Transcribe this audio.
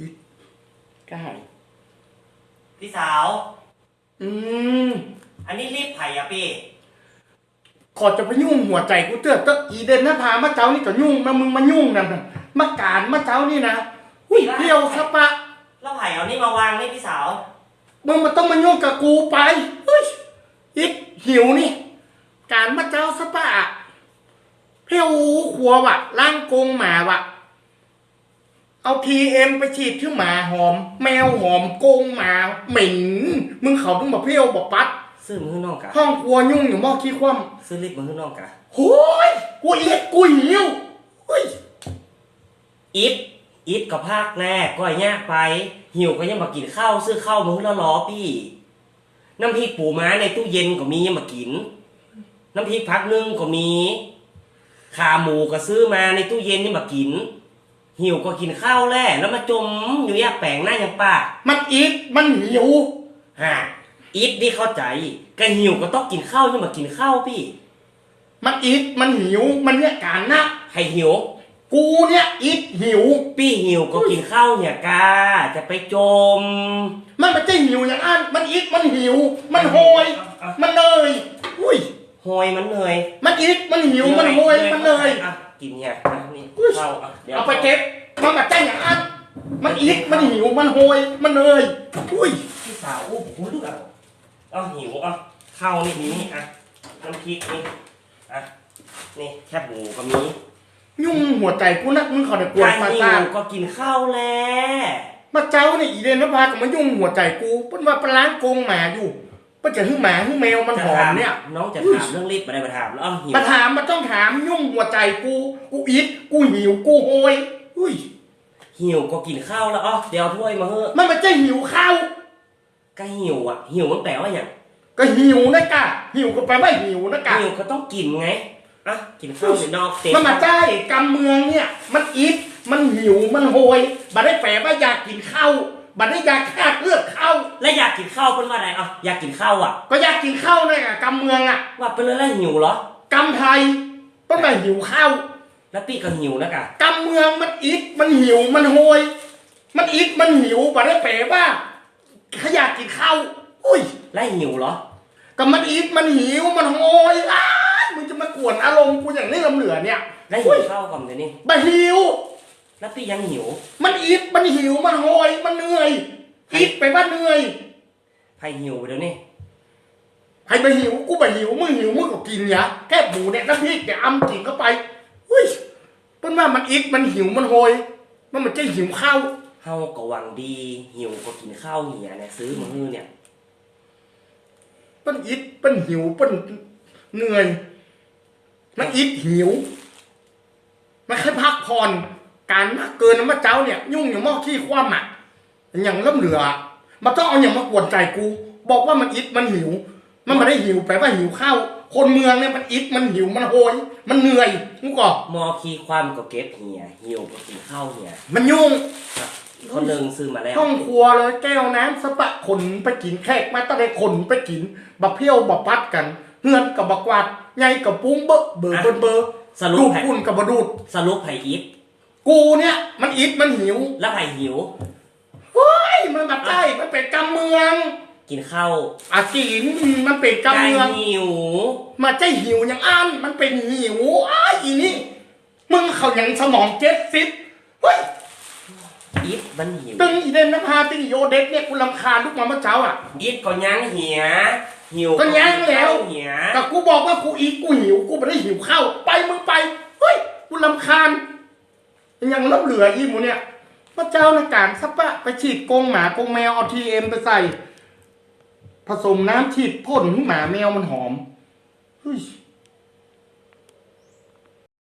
อีกก็หายพี่สาว อืมอันนี้รีบไผ่อะพี่ ขอจะไปยุ่งหัวใจกูเตือนก็อีเดนนะพามาเจ้านี่ก็ยุ่งมามึงมายุ่งนั่นน่ะมาการมาเจ้านี่นะหุ้ยเพียวสะปะแล้วไผ่เอานี่มาวางนี่พี่สาว มึงมันต้องมายุ่งกับกูไปเฮ้ยอีกหิวนี่ การมาเจ้าสะปะเพียวขัววะล่างกงหมาวะ เอาทีเอ็มไปฉีดที่หมาหอม แมวหอมโกงหมาเหม็นมึงเขาต้องมาเพียวบอกปัดซื้อมือข้างนอกกะห้องครัวยุ่งอยู่หม้อขี้คว่ซื้อรีบมือข้างนอกกะำโอ้ยกูเอียดกูหิวเฮ้ยอิฟอิฟกับภาคแรกก็ยากไป หิวก็ยังมากินข้าวซื้อข้าวมือละล้อพี่ น้ำพริกปูม้าในตู้เย็นก็มียังมากิน น้ำพริกพักนึ่งก็มี ขาหมูก็ซื้อมาในตู้เย็นยังมากิน หิวก็กินข้าวแล่แล้วมาจมอยู่แยกแปลงหน้ายังปากมันอีดมันหิวฮะอีทที่เข้าใจก็หิวก็ต้องกินข้าวยังมากินข้าวพี่ มันอีดมันหิวมันเนี่ยการนะให้หิว กูเนี่ยอีดหิว พี่หิวก็กินข้าวเนี่ยกาจะไปจม มันไม่ใช่หิวอย่างอันมันอีดมันหิว มันโหยมันเนยอุ้ยหอยมันเหนื่อย มันอีดมันหิวมันโหยมันเนยอะกินเนี่ย อะนี่อุ้ยข้าวอะดี๋ยวเอาไปเก็บมันมาแจ้งอย่างอันมันอีดมันหิวมันโหยมันเนยอุ้ยพี่สาวโอ้โหลูกอะเอาหิวอะข้าวนี่มีอะน้ำพริกนี่อะนี่แคบหมูก็มียุ่งหัวใจกูนักมึงเขาเนี่ยกวนใครมาหิสร้างวก็กินข้าวแล้วมาเจ้าเนี่ยอีเดนนภากับมายุ่งหัวใจกูเพิ่นว่าเป็นร้านโกงหมาอยู่ เพิ่นจะหึ่งหมาหึ่งแมวมันหอมเนี่ย น้องจะถามเรื่องรีบมาได้มาถามแล้วเอาหิวมาถามมันต้องถามยุ่งหัวใจกูกูอิดกูหิวกูโหยอุ้ยหิวก็กินข้าวแล้วอ๋อเดี๋ยวเอาถ้วยมาเฮ้อะมันไม่ใช่หิวข้าวก็หิวอะหิวมันแปลว่าอย่างก็หิวนะกะหิวก็แปลว่าหิวนะกะหิวก็ต้องกินไงอะกินข้าวในนอกเต็มันมาใช่กำเมืองเนี่ย มันอิดมันหิวมันโหยบัดได้แปลว่าอยากกินข้าว บัดได้อยากขาดเลือดข้าวแล้วอยากกินข้าวเป็นว่าอะไรอะอยากกินข้าวอะ ก็อยากกินข้าวเนี่ยกำเมืองอะว่าเป็นแล้วหิวเหรอกำไทยต้องมาหิวข้าวแล้วพี่ก็หิวนะกะกำเมืองมันอิดมันหิวมันโหย มันอิดมันหิวบัดได้แปลว่าขอยากกินข้าวอุ้ย แล้วหิวเหรอก็มันอีทมันหิวมันโหยอ้ายมึงจะมากวนอารมณ์กูอย่างนี้ลำเหลือเนี่ยแล้วหิวข้าวก่อนเดี๋ยวนี้บะหิว แล้วพี่ยังหิว มันอีทมันหิวมันโหยมันเหนื่อยอีทไปว่าเหนื่อยใครหิวเดี๋ยวนี้ให้บะหิวกูบะหิวมึงหิวมึงก็กินเนี่ยแค่หมูเนี่ยน้ำพริกเนี่ยอำกินเข้าไปอุ้ยเป็นว่ามันอีทมันหิวมันโหยมันมันจะหิวข้าวเฮาก็หวังดี หิวก็กินข้าวเหียเนี่ยซื้อมาฮือเนี่ยมันอีทมันหิวมันเหนื่อยมันอีทหิว มันแค่พักผ่อน การมากเกินน้ำมะเจ้าเนี่ย ยุ่งอย่างหม้อขี้คว่ำอะอย่างล้ำเหลืออะมันต้องเอาอย่างมากวนใจกู บอกว่ามันอิดมันหิว มันไม่ได้หิวแปลว่าหิวข้าวคนเมืองเนี่ยมันอิดมันหิวมันโหย มันเหนื่อยมึงก็มอคีความก็เก็บเหียหิวก็กินข้าวเหียมันยุ่งคนหนึ่งซื้อมาแล้วห้องครัวเลยแก้วน้ำสปะขนไปกินแขกมาตั้งแต่ขนไปกินบักเพี้ยวบักปัดกันเฮือนกับบักวาดไงกับปุ้งเบอะเบอร์เบอร์เบอร์สรุปดูดไผ่คุณกับบดูดสรุปไผ่อิฟ กูเนี่ย มันอิดมันหิวแล้วไผ่หิว เฮ้ยมันมาใกล้มันเป็นกำเมืองกินข้าวอาจีนมันเป็นกำเมืองไหิวมาใจหิวอย่างอันมันเป็นหิวอ้ายอีนี่มึงเขายังสมองเจ็ดสิบเฮ้ยอิฟมันหิวตึงอีเดนนภาตึงอีโยเด็กเนี่ยกูลำคาญลูกมาเมื่อเช้าอะอิฟก็ยังเหียหิวก็ยั้งแล้วเหียแต่กูบอกว่ากูอีกกูหิวกูไม่ได้หิวข้าวไปมึงไปเฮ้ยกูลำคาญ ยังลบเหลืออีหมูเนี่ยเมื่อเจ้าในการสัปะไปฉีดกงหมากงแมวเอาทีเอ็มไปใส่ ผสมน้ำฉีดพ่นให้หมาแมวมันหอมเฮ้ย